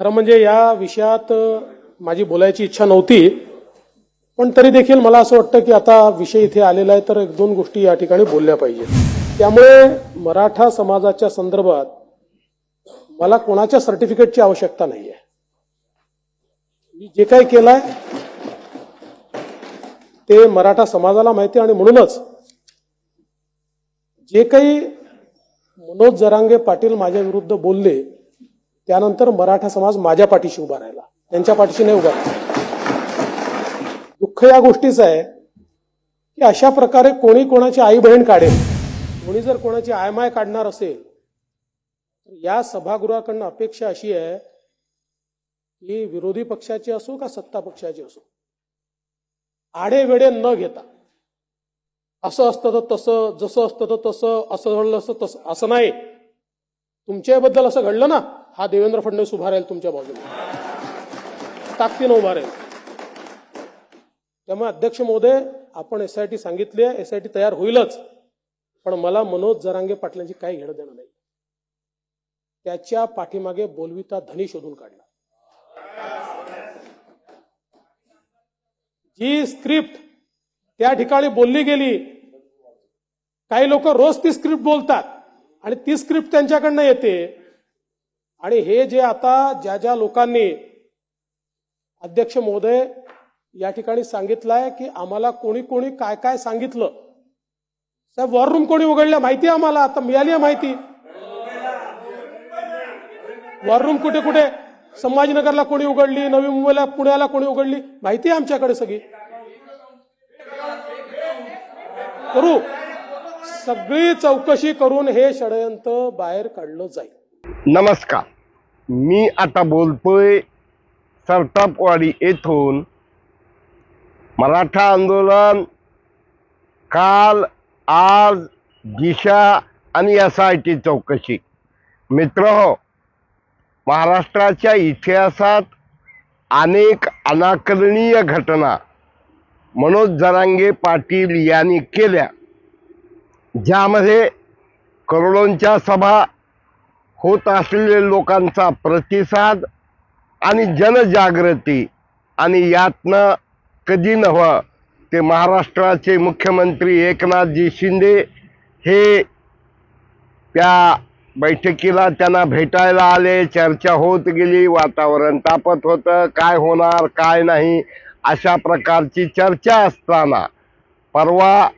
खरं म्हणजे या विषयात माझी बोलायची इच्छा नव्हती पण तरी देखील मला असं वाटतं की आता विषय इथे आलेला आहे तर एक दोन गोष्टी या ठिकाणी बोलल्या पाहिजेत. त्यामुळे मराठा समाजाच्या संदर्भात मला कोणाच्या सर्टिफिकेटची आवश्यकता नाही आहे मी जे काही केलंय ते मराठा समाजाला माहिती आणि म्हणूनच जे काही मनोज जरांगे पाटील माझ्या विरुद्ध बोलले त्यानंतर मराठा समाज माझ्या पाठीशी उभा राहिला. त्यांच्या पाठीशी नाही उभा राहिला. दुःख या गोष्टीचं आहे की अशा प्रकारे कोणी कोणाची आई बहीण काढेल कोणी जर कोणाची आयमाय काढणार असेल तर या सभागृहाकडनं अपेक्षा अशी आहे की विरोधी पक्षाची असो का सत्ता पक्षाची असो आडे वेडे न घेता असं असतं तर तसं जसं असतं तर तसं असं घडलं असतं तसं असं नाही. तुमच्याबद्दल असं घडलं ना हा देवेंद्र फडणवीस उभा राहील तुमच्या बाजूने ताकदीनं उभा राहील. त्यामुळे अध्यक्ष महोदय आपण एसआयटी सांगितली आहे एसआयटी तयार होईलच. पण मला मनोज जरांगे पाटलांची काही घेणं देणं नाही. त्याच्या पाठीमागे बोलविता धनी शोधून काढला. जी स्क्रिप्ट त्या ठिकाणी बोलली गेली काही लोक रोज ती स्क्रिप्ट बोलतात आणि ती स्क्रिप्ट त्यांच्याकडनं येते. आणि हे जे आता ज्या ज्या लोकांनी अध्यक्ष महोदय या ठिकाणी सांगितलंय की आम्हाला कोणी कोणी काय काय सांगितलं. साहेब वॉर रूम कोणी उघडल्या माहिती आहे आम्हाला? आता मिळाली आहे माहिती. वॉर रूम कुठे कुठे? संभाजीनगरला कोणी उघडली? नवी मुंबईला पुण्याला कोणी उघडली? माहिती आहे आमच्याकडे सगळी. करू. सगळी चौकशी करून हे षडयंत्र बाहेर काढलं जाईल. नमस्कार. मी आता बोलतोय सरतापवाडी येथून मराठा आंदोलन काल आज दिशा आणि एस आय टी चौकशी. मित्र हो महाराष्ट्राच्या इतिहासात अनेक अनाकरणीय घटना मनोज जरांगे पाटील यांनी केल्या ज्यामध्ये करोडोंच्या सभा होत असलेले लोकांचा प्रतिसाद आणि जनजागृती आणि यातनं कधी नव्हं ते महाराष्ट्राचे मुख्यमंत्री एकनाथजी शिंदे हे त्या बैठकीला त्यांना भेटायला आले. चर्चा होत गेली वातावरण तापत होतं. काय होणार काय नाही अशा प्रकारची चर्चा असताना परवा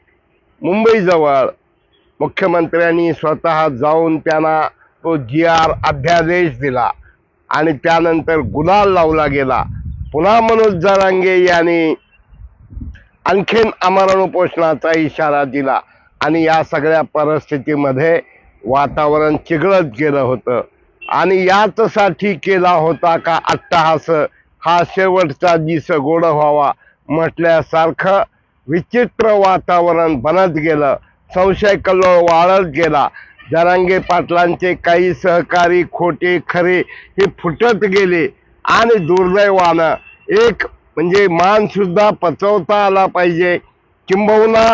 मुंबईजवळ मुख्यमंत्र्यांनी स्वतः जाऊन त्यांना तो जी आर अध्यादेश दिला आणि त्यानंतर गुलाल लावला गेला. पुन्हा मनोज जरांगे यांनी आणखीन आमरण उपोषणाचा इशारा दिला आणि या सगळ्या परिस्थितीमध्ये वातावरण चिघळत गेलं होतं. आणि याचसाठी केला होता का अट्टहास? हा शेवटचा दिस गोड व्हावा म्हटल्यासारखं विचित्र वातावरण बनत गेलं. संशय कल्लोळ वाढत गेला. जरांगे पाटलांचे काही सहकारी खोटे खरे हे फुटत गेले आणि दुर्दैवानं एक म्हणजे मानसुद्धा पचवता आला पाहिजे. किंबहुना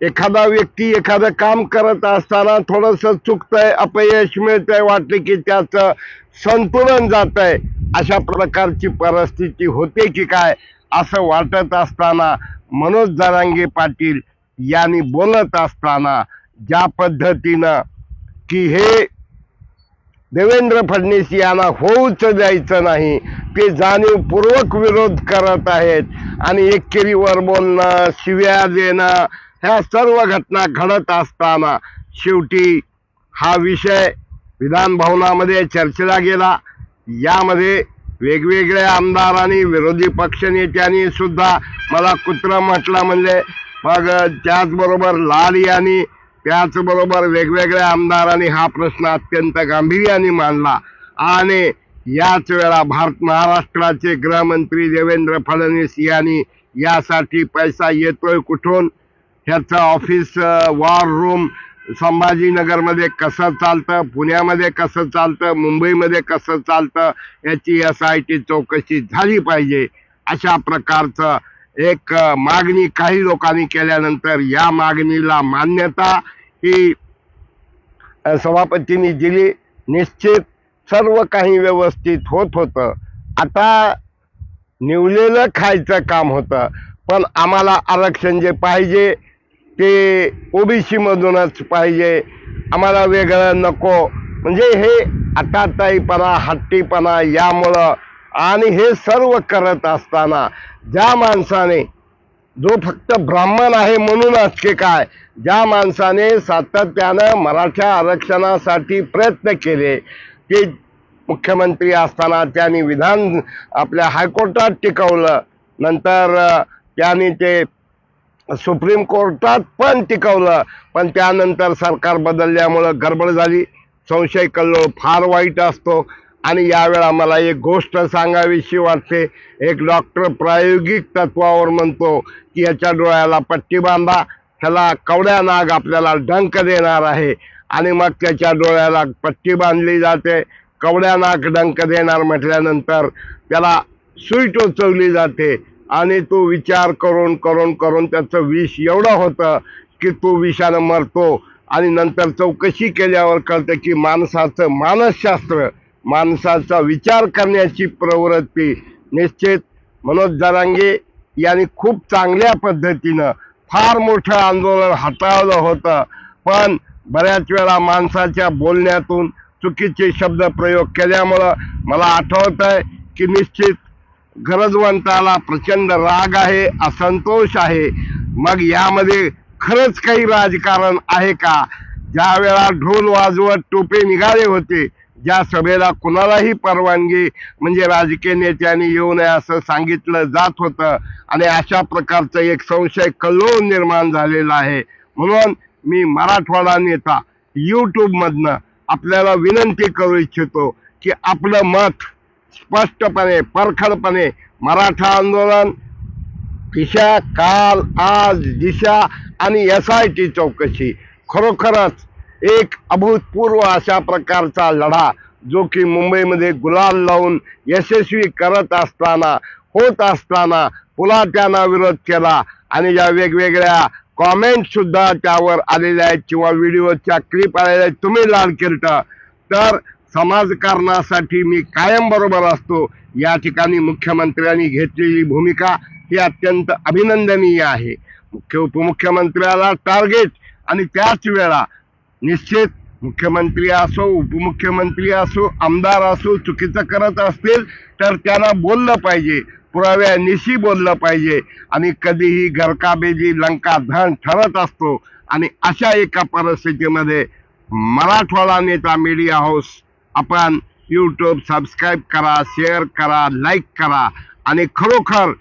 एखादा व्यक्ती एखादं काम करत असताना थोडंसं चुकतंय अपयश मिळतंय वाटले की त्याचं संतुलन जात आहे अशा प्रकारची परिस्थिती होते की काय असं वाटत असताना मनोज जरांगे पाटील यांनी बोलत असताना ज्या पद्धतीनं की हे देवेंद्र फडणवीस यांना होऊच द्यायचं नाही ते जाणीवपूर्वक विरोध करत आहेत आणि एकेरीवर बोलणं शिव्या देणं ह्या सर्व घटना घडत असताना शेवटी हा विषय विधान भवनामध्ये चर्चेला गेला. यामध्ये वेगवेगळ्या आमदारांनी विरोधी पक्षनेत्यांनी सुद्धा मला कुत्र म्हटलं म्हणजे मग त्याचबरोबर लाल यांनी त्याचबरोबर वेगवेगळ्या आमदारांनी हा प्रश्न अत्यंत गांभीर्याने मांडला. आणि याच वेळा भारत महाराष्ट्राचे गृहमंत्री देवेंद्र फडणवीस यांनी यासाठी पैसा येतोय कुठून? ह्याचं ऑफिस वॉर रूम संभाजीनगरमध्ये कसं चालतं? पुण्यामध्ये कसं चालतं? मुंबईमध्ये कसं चालतं? याची एस आय टी चौकशी झाली पाहिजे. अशा प्रकारचं एक मागणी काही लोकांनी केल्यानंतर या मागणीला मान्यता ही सभापतींनी दिली. निश्चित सर्व काही व्यवस्थित होत होतं. आता निवलेलं खायचं काम होतं. पण आम्हाला आरक्षण जे पाहिजे ते ओबीसी मधूनच पाहिजे. आम्हाला वेगळं नको. म्हणजे हे आताताईपणा हट्टीपणा यामुळं आणि हे सर्व करत असताना ज्या माणसाने जो फक्त ब्राह्मण आहे म्हणूनच की काय ज्या माणसाने सातत्यानं मराठा आरक्षणासाठी प्रयत्न केले ते मुख्यमंत्री असताना त्यांनी विधान आपल्या हायकोर्टात टिकवलं नंतर त्यांनी ते सुप्रीम कोर्टात पण टिकवलं पण त्यानंतर सरकार बदलल्यामुळं गडबड झाली. संशय कल्लोळ फार वाईट असतो. आणि यावेळा मला एक गोष्ट सांगावीशी वाटते. एक डॉक्टर प्रायोगिक तत्वावर म्हणतो की याच्या डोळ्याला पट्टी बांधा ह्याला कवड्या नाग आपल्याला डंक देणार आहे. आणि मग त्याच्या डोळ्याला पट्टी बांधली जाते. कवड्या नाग डंक देणार म्हटल्यानंतर त्याला सुई टोचवली जाते. आणि तो विचार करून करून करून त्याचं विष एवढं होतं की तो विषानं मरतो. आणि नंतर चौकशी केल्यावर कळतं की माणसाचं मानसशास्त्र माणसाचा विचार करण्याची प्रवृत्ती निश्चित. मनोज जरांगे यांनी खूप चांगल्या पद्धतीनं फार मोठं आंदोलन हाताळलं होतं. पण बऱ्याच वेळा माणसाच्या बोलण्यातून चुकीचे शब्द प्रयोग केल्यामुळं मला आठवत आहे की निश्चित गरजवंताला प्रचंड राग आहे असंतोष आहे. मग यामध्ये खरंच काही राजकारण आहे का? ज्या वेळा ढोल वाजवत टोपे निघाले होते ज्या सभेला कुणालाही परवानगी म्हणजे राजकीय नेत्यांनी येऊ नये असं सांगितलं जात होतं. आणि अशा प्रकारचं एक संशय कल्लोळ निर्माण झालेला आहे. म्हणून मी मराठवाडा नेता यूट्यूबमधनं आपल्याला विनंती करू इच्छितो की आपलं मत स्पष्टपणे परखडपणे मराठा आंदोलन दिशा काल आज दिशा आणि एस आय टी चौकशी खरोखरच एक अभूतपूर्व अशा प्रकारचा लढा जो की मुंबईमध्ये गुलाल लावून यशस्वी करत असताना होत असताना पुन्हा त्यांना विरोध केला. आणि ज्या वेगवेगळ्या कॉमेंट सुद्धा त्यावर आलेल्या आहेत किंवा व्हिडिओच्या क्लिप आलेल्या आहेत. तुम्ही लाल किरट तर समाजकारणासाठी मी कायम बरोबर असतो. या ठिकाणी मुख्यमंत्र्यांनी घेतलेली भूमिका ही अत्यंत अभिनंदनीय आहे. मुख्य उपमुख्यमंत्र्याला टार्गेट आणि त्याच वेळा निश्चित मुख्यमंत्री असो उपमुख्यमंत्री असो आमदार असो चुकीचं करत असतील तर त्यांना बोललं पाहिजे. पुराव्यानिशी बोललं पाहिजे. आणि कधीही घरकाबेजी लंका धन ठरत असतो आणि अशा एका परिस्थितीमध्ये मराठवाडा नेता मीडिया हाऊस आपण यूट्यूब सबस्क्राईब करा शेअर करा लाईक करा. आणि खरोखर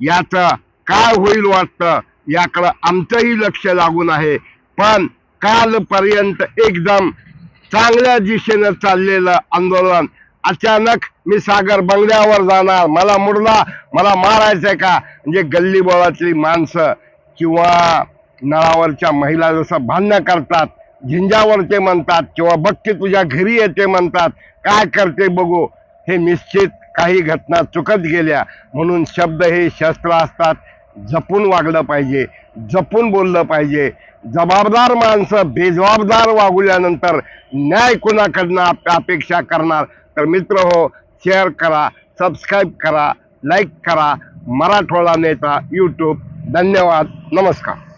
याचं काय होईल वाटतं याकडं आमचंही लक्ष लागून आहे. पण कालपर्यंत एकदम चांगल्या दिशेनं चाललेलं आंदोलन. अचानक मी सागर बंगल्यावर जाणार. मला मुडला. मला मारायचंय का? म्हणजे गल्ली बोळातली माणसं किंवा नळावरच्या महिला जसं भांडणं करतात झिंजावरचे म्हणतात किंवा बघते तुझ्या घरी येते म्हणतात. काय करते बघू? हे निश्चित काही घटना चुकत गेल्या. म्हणून शब्द हे शस्त्र असतात. जपून वागलं पाहिजे. जपून बोललं पाहिजे. जबाबदार माणसं बेजबाबदार वागवल्यानंतर न्याय कुणाकडनं अपेक्षा करणार? तर मित्र हो शेअर करा सबस्क्राईब करा लाईक करा. मराठवाडा नेता यूट्यूब धन्यवाद. नमस्कार.